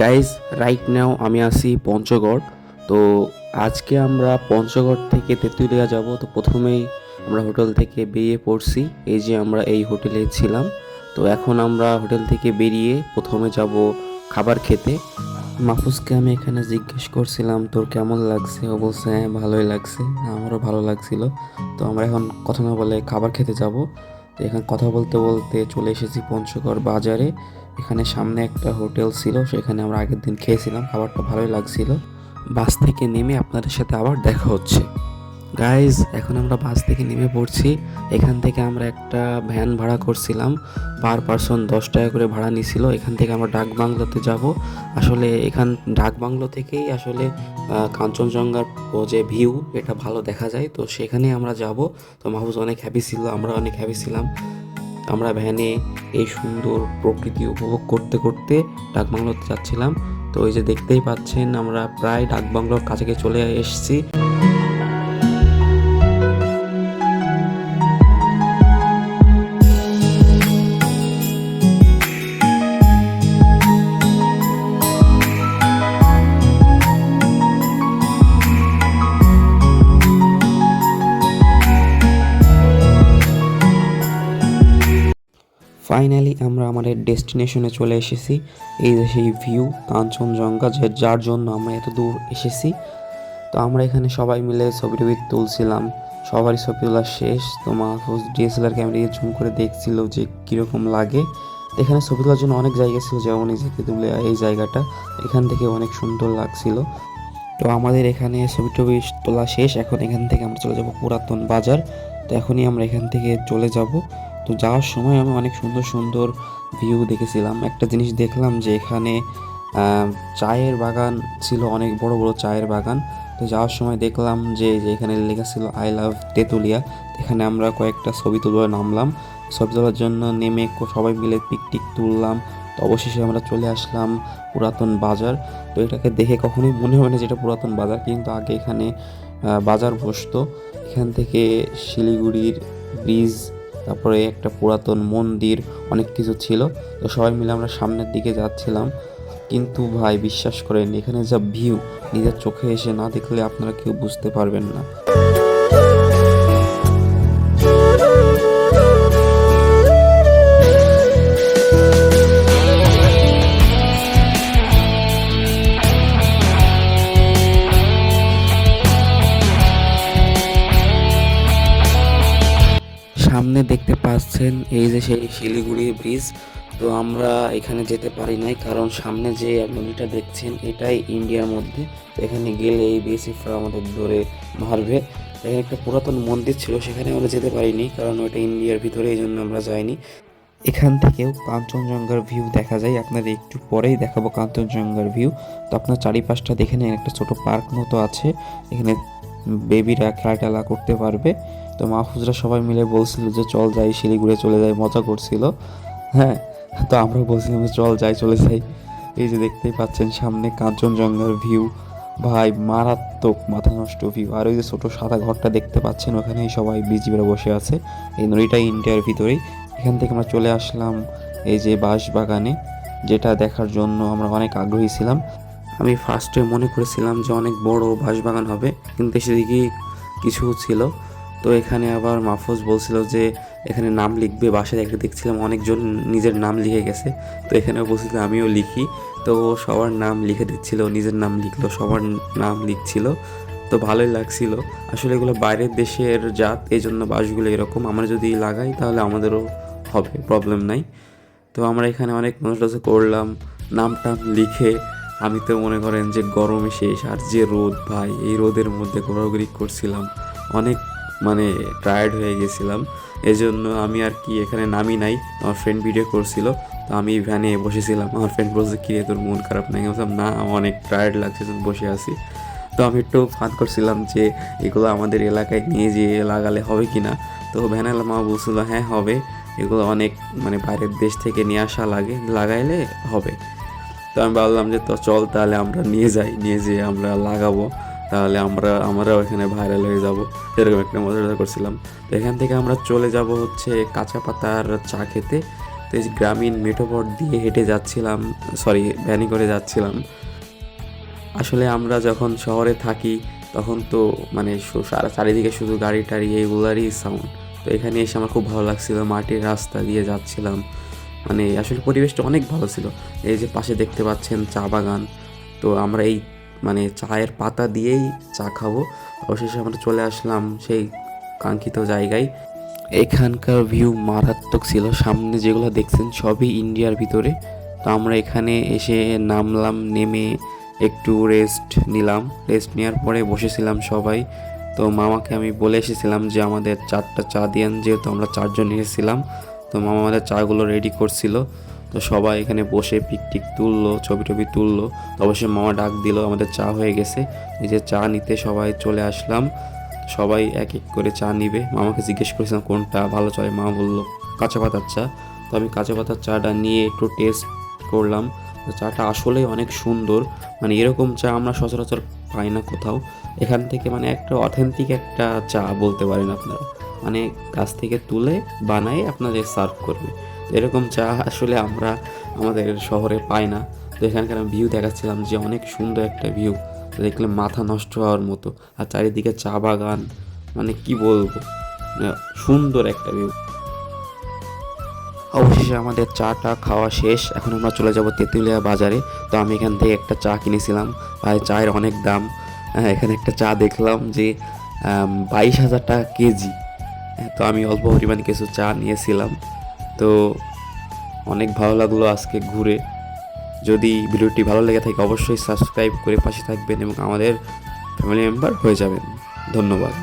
Guys right now আমি আছি পঞ্চগড়। তো আজকে আমরা পঞ্চগড় থেকে তেঁতুলিয়া যাব। তো প্রথমেই আমরা হোটেল থেকে বেরিয়ে পড়ছি। এই যে আমরা এই হোটেলে ছিলাম। তো এখন আমরা হোটেল থেকে বেরিয়ে প্রথমে যাব খাবার খেতে। মাহফুজকে আমি এখানে জিজ্ঞেস করছিলাম, তোর কেমন লাগছে? বলছে হ্যাঁ ভালোই লাগছে। আমারও ভালো লাগছিল। তো আমরা এখন কথা না বলে খাবার খেতে যাব। এখানে কথা বলতে বলতে চলে এসেছি পঞ্চগড় বাজারে। এখানে সামনে একটা হোটেল ছিল, সেখানে আমরা আগের দিন খেয়েছিলাম, খাবারটা ভালোই লাগছিল। বাস থেকে নেমে আপনাদের সাথে আবার দেখা হচ্ছে। গাইজ এখন আমরা বাস থেকে নেমে পড়ছি। এখান থেকে আমরা একটা ভ্যান ভাড়া করছিলাম। পার পারসন দশ টাকা করে ভাড়া নিছিল। এখান থেকে আমরা ডাক বাংলোতে যাব। আসলে এখান ডাক বাংলো থেকেই আসলে কাঞ্চনজঙ্ঘার যে ভিউ, এটা ভালো দেখা যায়। তো সেখানে আমরা যাব। তো মাহবুজ অনেক হ্যাপি ছিল, আমরা অনেক হ্যাপি ছিলাম। আমরা ভ্যানে এই সুন্দর প্রকৃতি উপভোগ করতে করতে ডাকবাংলোতে যাচ্ছিলাম। তো ওই যে দেখতেই পাচ্ছেন, আমরা প্রায় ডাকবাংলোর কাছে চলে এসেছি। ফাইনালি আমরা আমাদের ডেস্টিনেশনে চলে এসেছি। এই যে সেই ভিউ কাঞ্চনজঙ্ঘা, যে যার জন্য আমরা এত দূর এসেছি। তো আমরা এখানে সবাই মিলে ছবি টবি তুলছিলাম। সবারই ছবি তোলা শেষ। তো মাহফুজ ডিএসএলআর ক্যামেরা দিয়ে জুম করে দেখছিল যে কীরকম লাগে। এখানে ছবি তোলার জন্য অনেক জায়গা ছিল, যেমন এই যে তেঁতুলিয়া, এই জায়গাটা। এখান থেকে অনেক সুন্দর লাগছিল। তো আমাদের এখানে ছবি টবি তোলা শেষ। এখন এখান থেকে আমরা চলে যাব পুরাতন বাজার। তো এখনই আমরা এখান থেকে চলে যাব। তো যাওয়ার সময় আমি অনেক সুন্দর সুন্দর ভিউ দেখেছিলাম। একটা জিনিস দেখলাম যে এখানে চায়ের বাগান ছিল, অনেক বড় বড় চায়ের বাগান। তো যাওয়ার সময় দেখলাম যে এখানে লেখা ছিল আই লাভ তেঁতুলিয়া। এখানে আমরা কয়েকটা ছবি তুলে নামলাম। ছবি তোলার জন্য নেমে সবাই মিলে পিকটিক তুললাম। তো অবশেষে আমরা চলে আসলাম পুরাতন বাজার। তো এটাকে দেখে কখনোই মনে হয় না যে এটা পুরাতন বাজার, কিন্তু আগে এখানে বাজার বসতো। এখান থেকে শিলিগুড়ির ব্রিজ তারপরে একটা পুরাতন মন্দির, অনেক কিছু ছিল। তো সবাই মিলে আমরা সামনের দিকে যাচ্ছিলাম। কিন্তু ভাই, বিশ্বাস করেন, এখানে যা ভিউ নিজের চোখে এসে না দেখলে আপনারা কেউ বুঝতে পারবেন না। সামনে দেখতে পাচ্ছেন এই যে সেই শিলিগুড়ি ব্রিজ তো আমরা এখানে যেতে পারি নাই, কারণ সামনে যে নদীটা দেখছেন, এটাই ইন্ডিয়ার মধ্যে। এখানে গেলে এই বিএসএফরা আমাদের ধরে মারবে। এখানে একটা পুরাতন মন্দির ছিল, সেখানে আমরা যেতে পারিনি, কারণ ওটা ইন্ডিয়ার ভিতরে, এই জন্য আমরা যাইনি। এখান থেকেও কাঞ্চনজঙ্ঘার ভিউ দেখা যায়। আপনাদের একটু পরেই দেখাবো কাঞ্চনজঙ্ঘার ভিউ তো আপনার চারিপাশটা দেখে নিন, একটা ছোট পার্ক মতো আছে। এখানে বেবিরা খেলা টেলা করতে পারবে। তো মাহফুজরা সবাই মিলে বলছিল যে, চল যাই, শিলিগুড়ি চলে যাই। মজা করছিল। হ্যাঁ তো আমরা বলছিলাম যে, চল যাই, চলে যাই। এই যে দেখতেই পাচ্ছেন, সামনে কাঞ্চনজঙ্ঘার ভিউ ভাই, মারাত্মক মাথা নষ্ট ভিউ আর ওই যে ছোটো সাদা ঘরটা দেখতে পাচ্ছেন, ওখানেই সবাই বিজিবিরা বসে আছে। এই নদীটা ইন্ডিয়ার ভিতরেই। এখান থেকে আমরা চলে আসলাম এই যে বাঁশ বাগানে যেটা দেখার জন্য আমরা অনেক আগ্রহী ছিলাম। আমি ফার্স্টে মনে করেছিলাম যে, অনেক বড় বাঁশবাগান হবে, কিন্তু সেদিকে কিছু ছিল। তো এখানে আবার মাহফুজ বলছিল যে এখানে নাম লিখবে, বাসায় একটা দেখছিলাম অনেকজন নিজের নাম লিখে গেছে। তো এখানে বলছিল, আমিও লিখি। তো সবার নাম লিখে দিচ্ছিল, নিজের নাম লিখলো, সবার নাম লিখছিল। তো ভালোই লাগছিল। আসলে এগুলো বাইরের দেশের জাত এই জন্য বাসগুলো এরকম। আমরা যদি লাগাই, তাহলে আমাদেরও হবে প্রবলেম নাই। তো আমরা এখানে অনেক টজা করলাম, নাম টাম লিখে। আমি তো মনে করেন যে গরমে শেষ, আর যে রোদ, ভাই, এই রোদের মধ্যে ঘোরাঘুরি করছিলাম। অনেক মানে টায়ার্ড হয়ে গেছিলাম। এই জন্য আমি আর কি এখানে নামি নাই, আমার ফ্রেন্ড ভিডিও করছিল। তো আমি ভ্যানে বসেছিলাম, আমার ফ্রেন্ড বলছে কি তোর মন খারাপ নাই? আমি বললাম, না আমার অনেক টায়ার্ড লাগছে বসে আছি। তো আমি একটু ফাঁদ করছিলাম যে, এগুলো আমাদের এলাকায় নিয়ে যেয়ে লাগালে হবে কি না তো ভ্যানালা মা বলছিল হ্যাঁ হবে। এগুলো অনেক মানে বাইরের দেশ থেকে নিয়ে আসা লাগে, লাগাইলে হবে। তো আমি ভাবলাম যে, তো চল তাহলে আমরা নিয়ে যাই, নিয়ে যেয়ে আমরা লাগাবো। তাহলে আমরা, আমরাও এখানে ভাইরাল হয়ে যাব। এরকম একটা মজা করছিলাম। এখান থেকে আমরা চলে যাব হচ্ছে কাঁচা পাতার চা খেতে। তো এই গ্রামীণ মেঠোপথ দিয়ে হেঁটে যাচ্ছিলাম সরি ভ্যানে করে যাচ্ছিলাম। আসলে আমরা যখন শহরে থাকি, তখন তো মানে চারিদিকে শুধু গাড়ি টাড়ি, এইগুলারই সাউন্ড তো এখানে এসে আমার খুব ভালো লাগছিল, মাটির রাস্তা দিয়ে যাচ্ছিলাম। মানে আসলে পরিবেশটা অনেক ভালো ছিল। এই যে পাশে দেখতে পাচ্ছেন চা বাগান। তো আমরা এই মানে চায়ের পাতা দিয়েই চা খাব। অবশেষে আমরা চলে আসলাম সেই কাঙ্ক্ষিত জায়গায়। এখানকার ভিউ মারাত্মক ছিল। সামনে যেগুলো দেখছেন সবই ইন্ডিয়ার ভিতরে। তো আমরা এখানে এসে নামলাম, নেমে একটু রেস্ট নিলাম। রেস্ট নেওয়ার পরে বসেছিলাম সবাই। তো মামাকে আমি বলে এসেছিলাম যে আমাদের চারটা চা দিয়েন, যেহেতু আমরা চারজন এসেছিলাম। তো মামা আমাদের চাগুলো রেডি করছিল। তো সবাই এখানে বসে পিকটিক তুললো ছবি টবি তুললো অবশ্যই মামা ডাক দিল, আমাদের চা হয়ে গেছে। যে চা নিতে সবাই চলে আসলাম। সবাই এক এক করে চা নিবে। মামাকে জিজ্ঞেস করেছিলাম, কোনটা ভালো চলে? মা বলল, কাঁচা পাতার চা। তো আমি কাঁচা পাতার চাটা নিয়ে একটু টেস্ট করলাম। চাটা আসলেই অনেক সুন্দর। মানে এরকম চা আমরা সচরাচর পাই না কোথাও। এখান থেকে মানে একটা অথেন্টিক একটা চা বলতে পারেন আপনারা। মানে গাছ থেকে তুলে বানায় আপনাদের সার্ভ করবে। এরকম চা আসলে আমরা আমাদের শহরে পাই না। তো এখানকার আমি ভিউ দেখাচ্ছিলাম যে অনেক সুন্দর একটা ভিউ দেখলে মাথা নষ্ট হওয়ার মতো। আর চারিদিকে চা বাগান। মানে কি বলব? মানে সুন্দর একটা ভিউ অবশেষে আমাদের চাটা খাওয়া শেষ। এখন আমরা চলে যাব তেঁতুলিয়া বাজারে। তো আমি এখান থেকে একটা চা কিনেছিলাম। আর চায়ের অনেক দাম। হ্যাঁ, এখানে একটা চা দেখলাম যে বাইশ হাজার টাকা কেজি। হ্যাঁ, তো আমি অল্প পরিমাণ কিছু চা নিয়েছিলাম। তো অনেক ভালো লাগল আজকে ঘুরে। যদি ভিডিওটি ভালো লেগে থাকে, অবশ্যই সাবস্ক্রাইব করে পাশে থাকবেন এবং আমাদের ফ্যামিলি মেম্বার হয়ে যাবেন। ধন্যবাদ।